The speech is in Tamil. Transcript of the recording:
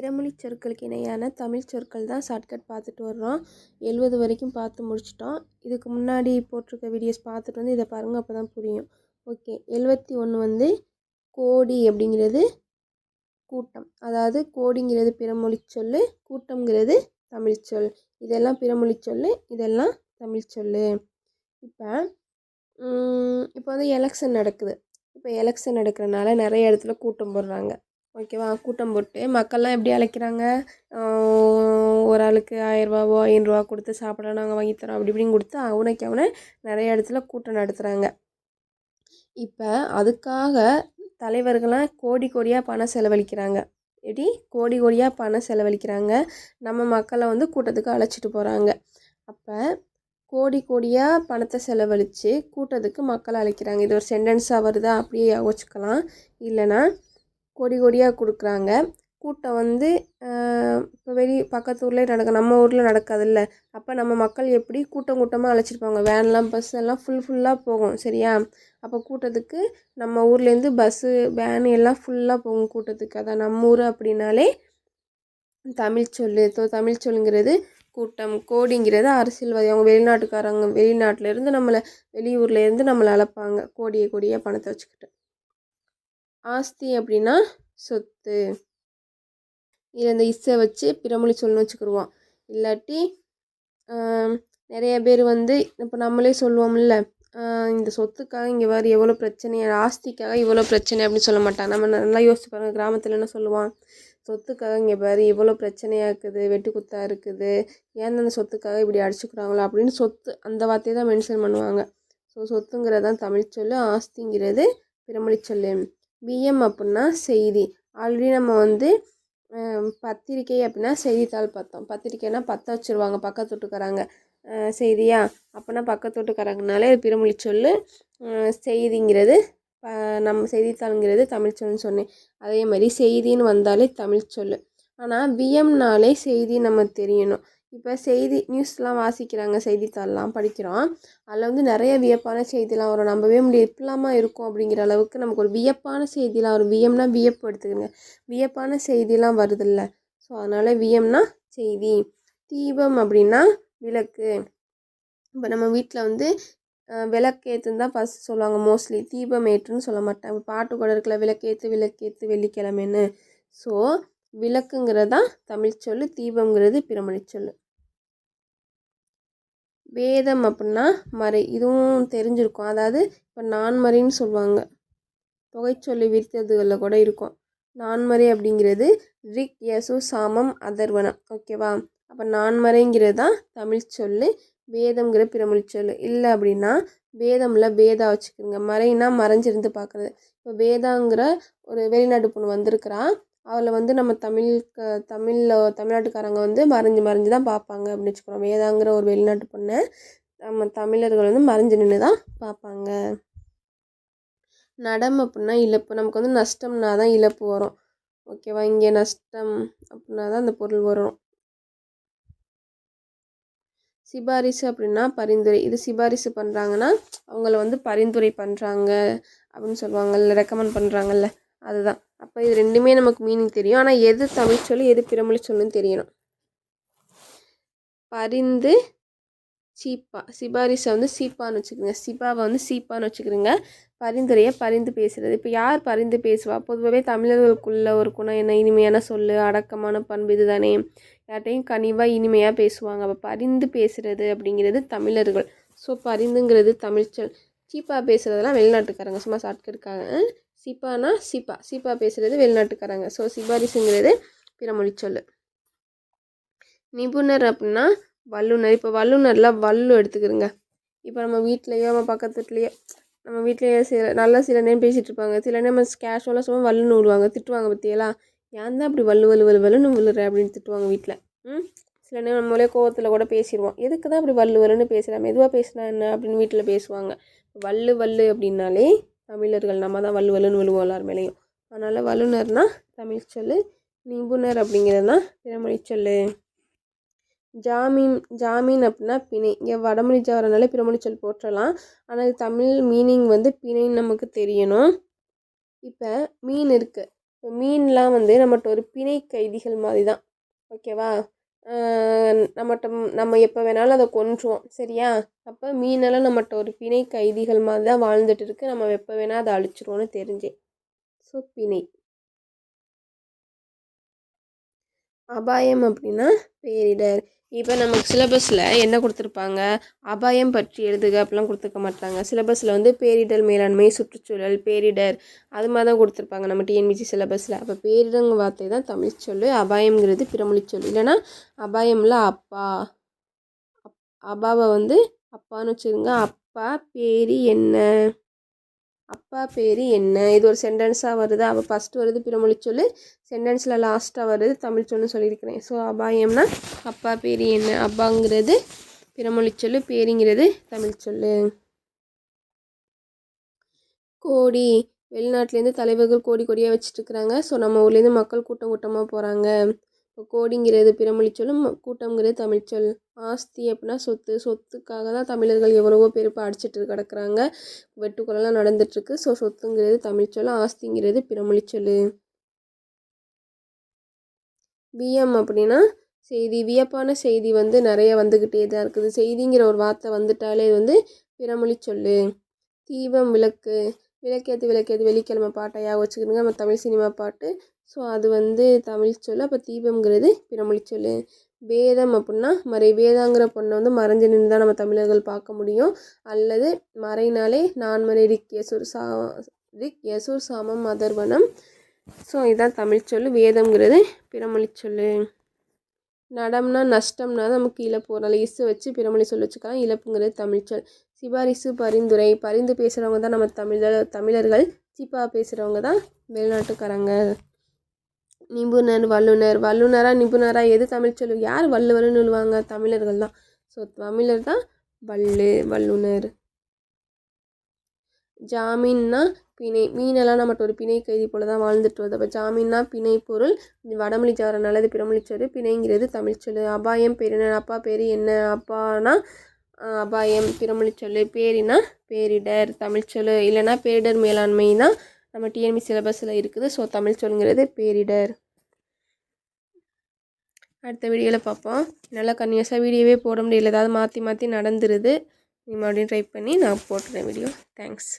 பிறமொழி சொற்களுக்கு இணையான தமிழ் சொற்கள் தான் ஷார்ட்கட் பார்த்துட்டு வர்றோம். எழுபது வரைக்கும் பார்த்து முடிச்சிட்டோம். இதுக்கு முன்னாடி போட்டிருக்க வீடியோஸ் பார்த்துட்டு வந்து இதை பாருங்கள் அப்போ தான் புரியும். ஓகே எழுபத்தி ஒன்று வந்து கோடி அப்படிங்கிறது கூட்டம். அதாவது கோடிங்கிறது பிறமொழி சொல் கூட்டம்ங்கிறது தமிழ் சொல். இதெல்லாம் பிறமொழி சொல் இதெல்லாம் தமிழ் சொல் இப்போ இப்போ வந்து எலெக்ஷன் நடக்குது. இப்போ எலெக்ஷன் நடக்கிறனால நிறைய இடத்துல கூட்டம் போடுறாங்க. ஓகேவா? கூட்டம் போட்டு மக்கள்லாம் எப்படி அழைக்கிறாங்க? ஒரு ஆளுக்கு ஆயிரரூபாவோ ஐநூறுரூவா கொடுத்து சாப்பிட நாங்கள் வாங்கித்தரோம் அப்படி இப்படின்னு கொடுத்து அவனைக்கு அவனை நிறைய இடத்துல கூட்டம் நடத்துகிறாங்க இப்போ அதுக்காக தலைவர்கள்லாம் கோடி கோடியாக பணம் செலவழிக்கிறாங்க. எப்படி கோடி கோடியாக பணம் செலவழிக்கிறாங்க. நம்ம மக்களை வந்து கூட்டத்துக்கு அழைச்சிட்டு போகிறாங்க அப்போ கோடி கோடியாக பணத்தை செலவழித்து கூட்டத்துக்கு மக்களை அழைக்கிறாங்க. இது ஒரு சென்டென்ஸாக வருதா? அப்படியே யோசிச்சுக்கலாம். இல்லைனா கோடி கோடியாக கொடுக்குறாங்க. கூட்டம் வந்து இப்போ வெளி பக்கத்து ஊர்லேயே நடக்கும் நம்ம ஊரில் நடக்காதுல்ல. அப்போ நம்ம மக்கள் எப்படி கூட்டம் கூட்டமாக அழைச்சிட்டு வேன்லாம் பஸ் எல்லாம் ஃபுல் ஃபுல்லாக போகும் சரியா? அப்போ கூட்டத்துக்கு நம்ம ஊர்லேருந்து பஸ்ஸு வேன் எல்லாம் ஃபுல்லாக போகும் கூட்டத்துக்கு. அதான் நம்ம ஊர் அப்படின்னாலே தமிழ் சொல் தோ தமிழ் சொல்லுங்கிறது கூட்டம். கோடிங்கிறது அரசியல்வாதி. அவங்க வெளிநாட்டுக்காரங்க வெளிநாட்டிலேருந்து நம்மளை வெளியூர்லேருந்து நம்மளை அழைப்பாங்க. கோடியை கோடியாக பணத்தை வச்சுக்கிட்டு. ஆஸ்தி அப்படின்னா சொத்து. இதில் இந்த இஸ்ஸை வச்சு பிறமொழி சொல்லணும் வச்சுக்கிடுவோம் இல்லாட்டி நிறைய பேர் வந்து இப்போ நம்மளே சொல்லுவோம்ல இந்த சொத்துக்காக இங்கே வேறு எவ்வளோ பிரச்சனை ஆஸ்திக்காக இவ்வளோ பிரச்சனை அப்படின்னு சொல்ல மாட்டாங்க. நம்ம நல்லா யோசிச்சு பாருங்கள் கிராமத்தில் என்ன சொல்லுவான் சொத்துக்காக இங்கே பாரு இவ்வளோ பிரச்சனையாக இருக்குது வெட்டு குத்தாக இருக்குது ஏன் அந்த சொத்துக்காக இப்படி அடிச்சுக்கிறாங்களோ அப்படின்னு சொத்து அந்த வார்த்தையை தான் மென்ஷன் பண்ணுவாங்க. ஸோ சொத்துங்கிறது தான் தமிழ் சொல் ஆஸ்திங்கிறது பிறமொழி சொல்லு. பிஎம் அப்படின்னா செய்தி. ஆல்ரெடி நம்ம வந்து பத்திரிக்கை அப்படின்னா செய்தித்தாள் பார்த்தோம். பத்திரிக்கைனா பற்ற வச்சுருவாங்க பக்கத்து வீட்டுக்காரங்க. செய்தியா? அப்போனா பக்கத்து வீட்டுக்காரங்கனாலே பிறமொழி சொல்லு. செய்திங்கிறது நம்ம செய்தித்தாளுங்கிறது தமிழ் சொல்லுன்னு சொன்னேன். அதே மாதிரி செய்தின்னு வந்தாலே தமிழ் சொல் ஆனால் பிஎம்னாலே செய்தி நம்ம தெரியணும். இப்போ செய்தி நியூஸ்லாம் வாசிக்கிறாங்க செய்தித்தாள்லாம் படிக்கிறோம். அதில் வந்து நிறைய வியப்பான செய்திலாம் வரும். நம்பவே முடியாது. இப்படிலாமா இருக்கும் அப்படிங்கிற அளவுக்கு நமக்கு ஒரு வியப்பான செய்திலாம் வரும். வியம்னா வியப்பு எடுத்துக்கோங்க. வியப்பான செய்திலாம் வருதில்ல. ஸோ அதனால் வியம்னா செய்தி. தீபம் அப்படின்னா விளக்கு. இப்போ நம்ம வீட்டில் வந்து விளக்கேற்றுன்னு தான் ஃபஸ்ட் சொல்லுவாங்க. மோஸ்ட்லி தீபம் ஏற்றுன்னு சொல்ல மாட்டாங்க. பாட்டு கூட இருக்கல விளக்கேற்று விளக்கேற்று வெள்ளிக்கிழமைன்னு. ஸோ விளக்குங்கிறது தான் தமிழ் சொல் தீபங்கிறது பிறமொழி சொல்லு. வேதம் அப்படின்னா மறை. இதுவும் தெரிஞ்சிருக்கும். அதாவது இப்போ நான்மறைன்னு சொல்லுவாங்க தொகைச்சொல்லி விரித்ததுகளில் கூட இருக்கும். நான்மறை அப்படிங்கிறது ரிக் யசு சாமம் அதர்வனம். ஓகேவா? அப்போ நான்மறைங்கிறது தான் தமிழ் சொல் வேதம்ங்கிற பிறமொழி சொல் இல்லை அப்படின்னா வேதமில் வேதா வச்சுக்கோங்க. மறைனா மறைஞ்சிருந்து பார்க்குறது இப்போ வேதாங்கிற ஒரு வெளிநாட்டு பொண்ணு வந்திருக்கிறான் அதில் வந்து நம்ம தமிழ் தமிழில் தமிழ்நாட்டுக்காரங்க வந்து மறைஞ்சு மறைஞ்சு தான் பார்ப்பாங்க அப்படின்னு வச்சுக்கிறோம் வேதாங்கிற ஒரு வெளிநாட்டு பொண்ணை நம்ம தமிழர்கள் வந்து மறைஞ்சு நின்று தான் பார்ப்பாங்க நடம் அப்படின்னா இழப்பு. நமக்கு வந்து நஷ்டம்னா தான் இழப்பு வரும். ஓகேவா இங்கே நஷ்டம் அப்படின்னா தான் அந்த பொருள் வரும். சிபாரிசு அப்படின்னா பரிந்துரை. இது சிபாரிசு பண்ணுறாங்கன்னா அவங்கள வந்து பரிந்துரை பண்ணுறாங்க அப்படின்னு சொல்லுவாங்கல்ல ரெக்கமெண்ட் பண்ணுறாங்கல்ல அதுதான். அப்போ இது ரெண்டுமே நமக்கு மீனிங் தெரியும். ஆனால் எது தமிழ் சொல்லு எது பிறமொழி சொல்லுன்னு தெரியணும். பரிந்து சீப்பா. சிபாரிசை வந்து சீப்பான்னு வச்சுக்கோங்க. சிபாவை வந்து சீப்பான்னு வச்சுக்கிறோங்க. பரிந்துரையை பரிந்து பேசுகிறது இப்போ யார் பரிந்து பேசுவா? பொதுவாகவே தமிழர்களுக்குள்ள ஒரு குணம் என்ன? இனிமையான சொல் அடக்கமான பண்பு இதுதானே? யார்ட்டையும் கனிவாக இனிமையாக பேசுவாங்க. அப்போ பரிந்து பேசுகிறது அப்படிங்கிறது தமிழர்கள். ஸோ பரிந்துங்கிறது தமிழ் சொல். சீப்பாக பேசுகிறதெல்லாம் வெளிநாட்டுக்காரங்க. சும்மா ஷார்ட்கட்டுக்காக சிப்பானா? சிப்பா. சிப்பா பேசுகிறது வெளிநாட்டுக்காரங்க. ஸோ சிபாரிசுங்கிறது பிறமொழி சொல் நிபுணர் அப்படின்னா வல்லுநர். இப்போ வல்லுநரில் வல்லு எடுத்துக்கிறோங்க இப்போ நம்ம வீட்லேயோ நம்ம பக்கத்து வீட்லேயோ நம்ம வீட்லேயே சில நல்லா சில நேரம் பேசிகிட்டு இருப்பாங்க சில நேரம் கேஷுவலாக சும்மா வல்லுன்னு விடுவாங்க. திட்டுவாங்க பற்றியெல்லாம் ஏன் தான் அப்படி வல்லு வல்லு வல்லு வல்லுன்னு விழுற? அப்படின்னு திட்டுவாங்க வீட்டில் ம்? சில நேரம் நம்மளே கோவத்தில் கூட பேசிடுவோம் எதுக்கு தான் அப்படி வல்லு வல்லுன்னு பேசுகிறேன் மெதுவாக பேசினா என்ன? அப்படின்னு வீட்டில் பேசுவாங்க. வல்லு வல்லு அப்படின்னாலே தமிழர்கள் நம்ம தான் வல்லுவலுன்னு விழுவோம் எல்லார் மேலேயும். அதனால் வல்லுநர்னா தமிழ் சொல் நிபுணர் அப்படிங்கிறது தான் பிறமொழி சொல் ஜாமீன் ஜாமீன் அப்படின்னா பிணை. இங்கே வடமொழி ஜாவரனாலே பிறமொழி சொல் போற்றலாம். ஆனால் தமிழ் மீனிங் வந்து பிணைன்னு நமக்கு தெரியணும். இப்போ மீன் இருக்குது இப்போ மீன்லாம் வந்து நம்மகிட்ட ஒரு பிணை கைதிகள் மாதிரி தான் ஓகேவா நம்மகிட்ட நம்ம எப்போ வேணாலும் அதை கொன்றுவோம் சரியா? அப்போ மீனெல்லாம் நம்மகிட்ட ஒரு பிணை கைதிகள் மாதிரி தான் வாழ்ந்துட்டு இருக்கு நம்ம எப்போ வேணால் அதை அழிச்சிருவோன்னு தெரிஞ்சேன் ஸோ பிணை. அபாயம் அப்படின்னா பேரிடர் இப்போ நமக்கு சிலபஸில் என்ன கொடுத்துருப்பாங்க? அபாயம் பற்றி எழுதுக அப்படிலாம் கொடுத்துருக்க மாட்டாங்க. சிலபஸில் வந்து பேரிடர் மேலாண்மை சுற்றுச்சூழல் பேரிடர் அது மாதிரி தான் கொடுத்துருப்பாங்க நம்ம டிஎன்பிசி சிலபஸில். அப்போ பேரிடங்க வார்த்தை தான் தமிழ் சொல் அபாயம்ங்கிறது பிறமொழி சொல் இல்லைன்னா அபாயமில் அப்பா அப் அபாவை வந்து அப்பான்னு வச்சுருங்க அப்பா பேரி என்ன? அப்பா பேர் என்ன? இது ஒரு சென்டென்ஸாக வருது. அவள் ஃபஸ்ட்டு வருது பிறமொழி சொல்லு. சென்டென்ஸில் லாஸ்ட்டாக வருது தமிழ் சொல்லுன்னு சொல்லியிருக்கிறேன். ஸோ அபாயம்னா அப்பா பேர் என்ன? அப்பாங்கிறது பிறமொழி சொல்லு பேருங்கிறது தமிழ் சொல்லு. கோடி. வெளிநாட்டிலேருந்து தலைவர்கள் கோடி கோடியாக வச்சுட்டு இருக்கிறாங்க. ஸோ நம்ம ஊர்லேருந்து மக்கள் கூட்டம் கூட்டமாக போகிறாங்க கோடிங்கிறது பிறமொழி சொல்லும் கூட்டம்ங்கிறது தமிழ் சொல். ஆஸ்தி அப்படின்னா சொத்து. சொத்துக்காக தான் தமிழர்கள் எவ்வளவோ பேர் இப்போ அடிச்சிட்டு கிடக்குறாங்க. வெட்டுக்கொலைலாம் நடந்துட்டுருக்கு. ஸோ சொத்துங்கிறது தமிழ் சொல் ஆஸ்திங்கிறது பிறமொழி சொல் விஎம் அப்படின்னா செய்தி. வியப்பான செய்தி வந்து நிறைய வந்துக்கிட்டே தான் இருக்குது. செய்திங்கிற ஒரு வார்த்தை வந்துட்டாலே வந்து பிறமொழி சொல் தீபம் விளக்கு. விளக்கேற்று விளக்கேற்று வெள்ளிக்கிழமை பாட்டையாக வச்சுக்கிடுங்க. நம்ம தமிழ் சினிமா பாட்டு ஸோ அது வந்து தமிழ் சொல். அப்போ தீபம்ங்கிறது பிறமொழி சொல். வேதம் அப்படின்னா மறை வேதாங்கிற பொண்ணை வந்து மறைஞ்சு நின்று தான் நம்ம தமிழர்கள் பார்க்க முடியும். அல்லது மறைனாலே நான்மறை ரிக் யசூர் சா ரிக் யசூர் சாமம் மதர்வனம் ஸோ இதுதான் தமிழ் சொல். வேதம்ங்கிறது பிறமொழி சொல். நடம்னா நஷ்டம்னா இழப்பு ஒரு நல்ல இசு வச்சு பிறமொழி சொல் வச்சுக்கலாம். இழப்புங்கிறது தமிழ் சொல். சிபாரிசு பரிந்துரை பரிந்து பேசுகிறவங்க தான் நம்ம தமிழர் தமிழர்கள். சீப்பாக பேசுகிறவங்க தான் வெளிநாட்டுக்காரங்க. நிபுணர் வல்லுனர் வல்லுனராக நிபுணராக எது தமிழ் சொல்லு? யார் வள்ளுவர்னு சொல்லுவாங்க? தமிழர்கள் தான். ஸோ தமிழர் தான் வல்லு வல்லுனர் ஜாமீன்னா பிணை. மீனெல்லாம் நம்மகிட்ட ஒரு பிணை கைதி போல தான் வாழ்ந்துட்டு வருது. அப்போ ஜாமீன்னா பிணை பொருள் வடமொழி சார நல்லது பிறமொழிச்சொரு பிணைங்கிறது தமிழ் சொல்லு. அபாயம் பேரின அப்பா பேர் என்ன? அப்பானா அபாயம் பிறமொழி சொல்லு. பேரினா பேரிடர் தமிழ் சொல்லு. இல்லைன்னா பேரிடர் மேலாண்மை தான் நம்ம டிஎன்பி சிலபஸில் இருக்குது. ஸோ தமிழ் சொல்லுங்கிறது பேரிடர். அடுத்த வீடியோவில் பார்ப்போம். நல்லா கன்யூஸாக வீடியோவே போட முடியல. ஏதாவது மாற்றி மாற்றி நடந்துருது. நீ மறுபடியும் ட்ரை பண்ணி நான் போட்டுறேன் வீடியோ தேங்க்ஸ்